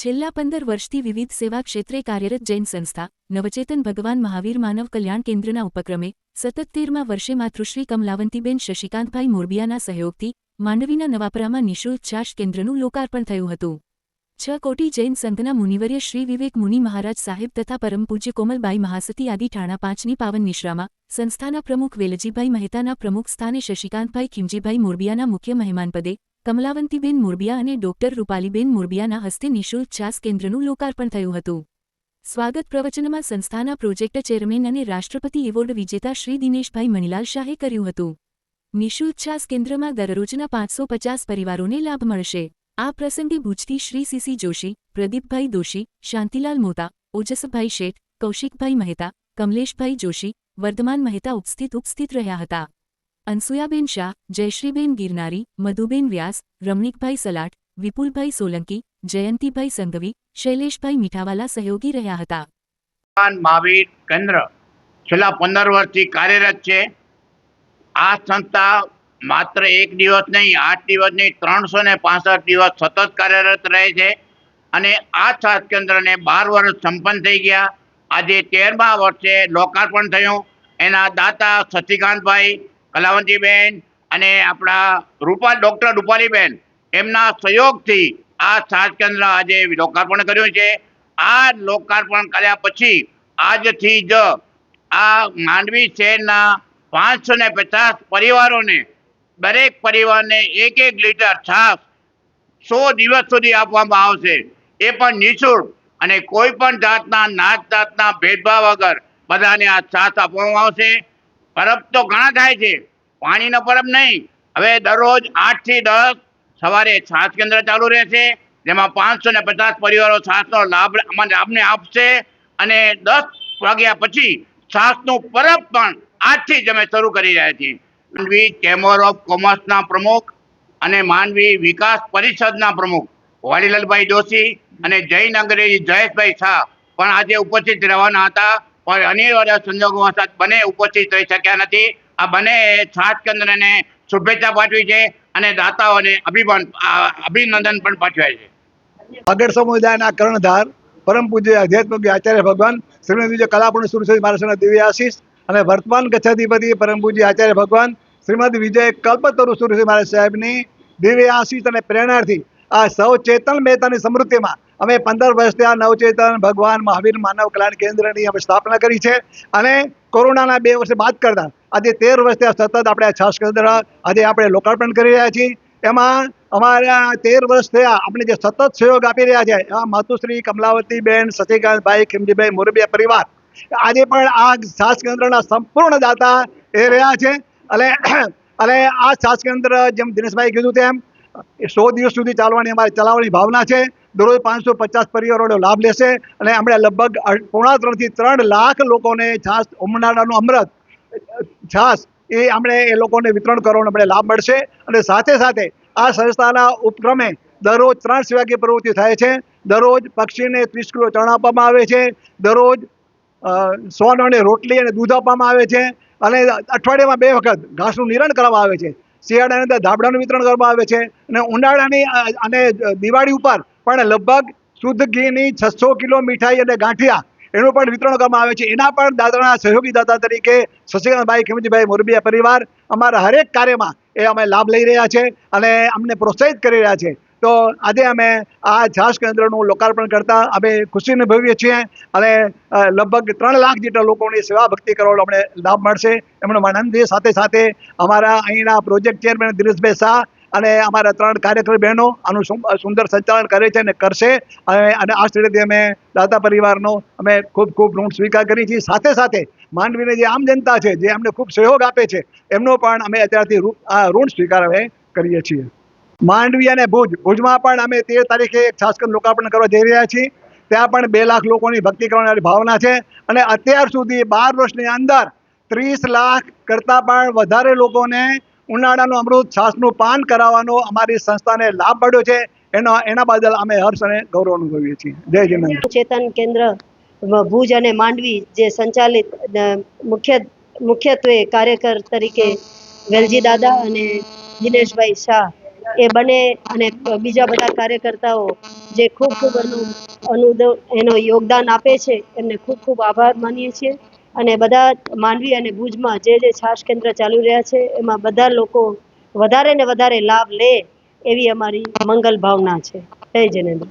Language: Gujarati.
છેલ્લા પંદર વર્ષથી વિવિધ સેવા ક્ષેત્રે કાર્યરત જૈન સંસ્થા, નવચેતન ભગવાન મહાવીર માનવ કલ્યાણ કેન્દ્રના ઉપક્રમે સતત તેરમા વર્ષે માતૃશ્રી કમલાવંતીબેન શશિકાંતભાઈ મોરબિયાના સહયોગથી માંડવીના નવાપરામાં નિઃશુલ્ક છાશ કેન્દ્રનું લોકાર્પણ થયું હતું. છ કોટી જૈન સંઘના મુનિવર્ય શ્રી વિવેક મુનિ મહારાજ સાહેબ તથા પરમ પૂજ્ય કોમલબાઈ મહાસતી આદિ ઠાણા પાંચની પાવન નિશ્રામાં સંસ્થાના પ્રમુખ વેલજીભાઈ મહેતાના પ્રમુખ સ્થાને શશિકાંતભાઈ ખીમજીભાઈ મોરબિયાના મુખ્ય મહેમાનપદે કમલાવંતીબેન મોરબિયા અને ડોક્ટર રૂપાલીબેન મોરબિયાના હસ્તે નિઃશુલ્ક ચાસ કેન્દ્રનું લોકાર્પણ થયું હતું. સ્વાગત પ્રવચનમાં સંસ્થાના પ્રોજેક્ટ ચેરમેન અને રાષ્ટ્રપતિ એવોર્ડ વિજેતા શ્રી દિનેશભાઈ મણિલાલ શાહે કર્યું હતું. નિઃશુલ્ક છાસ કેન્દ્રમાં દરરોજના પાંચસો પચાસ પરિવારોને લાભ મળશે. આ પ્રસંગે ભુજથી શ્રી સીસી જોશી, પ્રદીપભાઈ દોશી, શાંતિલાલ મોતા, ઓજસભાઈ શેઠ, કૌશિકભાઈ મહેતા, કમલેશભાઈ જોશી, વર્ધમાન મહેતા ઉપસ્થિત ઉપસ્થિત રહ્યા હતા. અનસુયાબેન શાહ, જયશ્રીબેન ગિરનારી, મધુબેન વ્યાસ, રમણીકભાઈ સલાટ, વિપુલભાઈ સોલંકી, જયંતિભાઈ સંઘવી, શૈલેષભાઈ મીઠાવાલા સહયોગી રહ્યા હતા. મહાવીર કેન્દ્ર છેલ્લા પંદર વર્ષથી કાર્યરત છે. આ સંસ્થા માત્ર એક દિવસ નહીં, આઠ દિવસ નહીં, ત્રણસો ને પાસઠ દિવસ સતત કાર્યરત રહે છે અને આ છાસ કેન્દ્રને બાર વર્ષ સંપન્ન થઈ ગયા. આજે તેરમા વર્ષે લોકાર્પણ થયું. એના દાતા શશિકાંતભાઈ કલાવંતીબેન અને આપણા રૂપા, ડૉક્ટર રૂપાલીબેન, એમના સહયોગથી આ છાસ કેન્દ્ર આજે લોકાર્પણ કર્યું છે. આ લોકાર્પણ કર્યા પછી આજથી જ આ માંડવી શહેરના પાંચસો ને પચાસ પરિવારોને, દરેક પરિવારને એક એક લીટર છાશ સો દિવસ સુધી આપવામાં આવશે. એ પણ નિઃશુલ્ક અને કોઈ પણ જાતના નાત જાતના ભેદભાવ વગર બધાને આ છાશ આપવામાં આવશે. પરબ તો ઘણા થાય છે, પાણીનો પરબ નહીં. હવે દરરોજ આઠથી દસ સવારે છાસ કેન્દ્ર ચાલુ રહેશે, જેમાં પાંચસો ને પચાસ પરિવારો છાસનો લાભ આપને આપશે અને દસ વાગ્યા પછી છાસનું પરબ પણ આજથી જ અમે શરૂ કરી રહ્યા છીએ. માંડવી ચેમ્બર ઓફ કોમર્સના પ્રમુખ અને માંડવી વિકાસ પરિષદના પ્રમુખ વાડીલાલભાઈ દોશી અને જૈન અંગ્રેજી જયેશભાઈ શાહ પણ આજે ઉપસ્થિત રહેવાના હતા. પણ અનિવાર્ય સંજોગોવશાત બંને ઉપસ્થિત રહી શક્યા નથી. આ બંને છાસ કેન્દ્રને શુભેચ્છા પાઠવી છે અને દાતાઓને અભિમાન અભિનંદન પણ પાઠવ્યા છે. અગર સમુદાયના કર્ણધાર, પરમ પૂજ્ય આધ્યાત્મિક આચાર્ય ભગવાન, શ્રીમદ વિજય કલાપૂર્ણ સુરસરી મહારાજના દિવ્ય આશીષ અને વર્તમાન કચ્છાધિપતિ પરમ પૂજ્ય આચાર્ય ભગવાન, શ્રીમદ વિજય કલ્પતરુ સુરસરી મહારાજ સાહેબની દિવ્ય આશીષ અને પ્રેરણાથી આ સૌ ચેતન મહેતાની સમૃદ્ધિમાં અમે પંદર વર્ષથી આ નવચેતન ભગવાન મહાવીર માનવ કલ્યાણ કેન્દ્રની અમે સ્થાપના કરી છે અને કોરોનાના બે વર્ષે બાદ કરતા આજે તેર વર્ષથી આ સતત આપણે આ છાસ કેન્દ્ર આજે આપણે લોકાર્પણ કરી રહ્યા છીએ. એમાં અમારા તેર વર્ષ થયા આપણે જે સતત સહયોગ આપી રહ્યા છે, આ માતુશ્રી કમલાવતી બેન સચિકાંતભાઈ ખીમજીભાઈ મોરબીયા પરિવાર, આજે પણ આ છાસ કેન્દ્રના સંપૂર્ણ દાતા એ રહ્યા છે. અને અને આ છાસ કેન્દ્ર જેમ દિનેશભાઈ કીધું તેમ એ સો દિવસ સુધી ચાલવાની અમારી ચલાવવાની ભાવના છે. દરરોજ પાંચસો પચાસ પરિવારોનો લાભ લેશે અને આપણે લગભગ પોણા ત્રણથી ત્રણ લાખ લોકોને છાસ ઉમનાળાનું અમૃત, છાસ એ આપણે એ લોકોને વિતરણ કરવાનો આપણે લાભ મળશે. અને સાથે સાથે આ સંસ્થાના ઉપક્રમે દરરોજ ત્રણ સેવાકીય પ્રવૃત્તિ થાય છે. દરરોજ પક્ષીને ત્રીસ કિલો ચણ આપવામાં આવે છે. દરરોજ સોન અને રોટલી અને દૂધ આપવામાં આવે છે. અને અઠવાડિયામાં બે વખત ઘાસનું નિરણ કરવામાં આવે છે. શિયાળાની અંદર ધાબળાનું વિતરણ કરવામાં આવે છે અને ઉનાળાની અને દિવાળી ઉપર પણ લગભગ શુદ્ધ ઘીની છસો કિલો મીઠાઈ અને ગાંઠિયા એનું પણ વિતરણ કરવામાં આવે છે. એના પણ દાદાના સહયોગી દાદા તરીકે શશિકાંતભાઈ ખેમજીભાઈ મોરબીયા પરિવાર અમારા હરેક કાર્યમાં એ અમે લાભ લઈ રહ્યા છે અને અમને પ્રોત્સાહિત કરી રહ્યા છે. તો આજે અમે આ છાસ કેન્દ્રનું લોકાર્પણ કરતા અમે ખુશી અનુભવીએ છીએ અને લગભગ ત્રણ લાખ જેટલા લોકોની સેવા ભક્તિ કરવાનો અમને લાભ મળશે. એમનો આનંદ સાથે સાથે અમારા અહીંના પ્રોજેક્ટ ચેરમેન દિનેશભાઈ શાહ અને અમારા ત્રણ કાર્યકર બહેનો આનું સુંદર સંચાલન કરે છે અને કરશે. અને આ સ્થળેથી અમે દાતા પરિવારનો અમે ખૂબ ખૂબ ઋણ સ્વીકાર કરી છીએ. સાથે સાથે માંડવીની જે આમ જનતા છે, જે અમને ખૂબ સહયોગ આપે છે, એમનો પણ અમે અત્યારથી આ ઋણ સ્વીકાર અમે કરીએ છીએ. માંડવી અને ભુજ. ભુજમાં પણ અમે તેર તારીખે એક છાસકર લોકાર્પણ કરવા જઈ રહ્યા છીએ. ત્યાં પણ બે લાખ લોકોની ભક્તિ કરવાની ભાવના છે અને અત્યાર સુધી બાર વર્ષની અંદર ત્રીસ લાખ કરતાં પણ વધારે લોકોને ઉનાળાનું અમૃત છાસનું પાન કરાવવાનો અમારી સંસ્થાને લાભ મળ્યો છે. એનો, એના બદલ અમે હર્ષ અને ગૌરવ અનુભવીએ છીએ. જય જય ચેતન કેન્દ્ર ભુજ અને માંડવી જે સંચાલિત મુખ્ય, મુખ્યત્વે કાર્યકર તરીકે વેલજી દાદા અને દિનેશભાઈ શાહ એ બને અને બીજા બધા કાર્યકર્તાઓ જે ખૂબ ખૂબ એનું એનો યોગદાન આપે છે, એમને ખૂબ ખૂબ આભાર માનીએ છીએ. અને બધા માંડવી અને ભુજમાં જે જે છાશ કેન્દ્ર ચાલુ રહ્યા છે, એમાં બધા લોકો વધારે ને વધારે લાભ લે એવી અમારી મંગલ ભાવના છે. જય જિનેન્દ્ર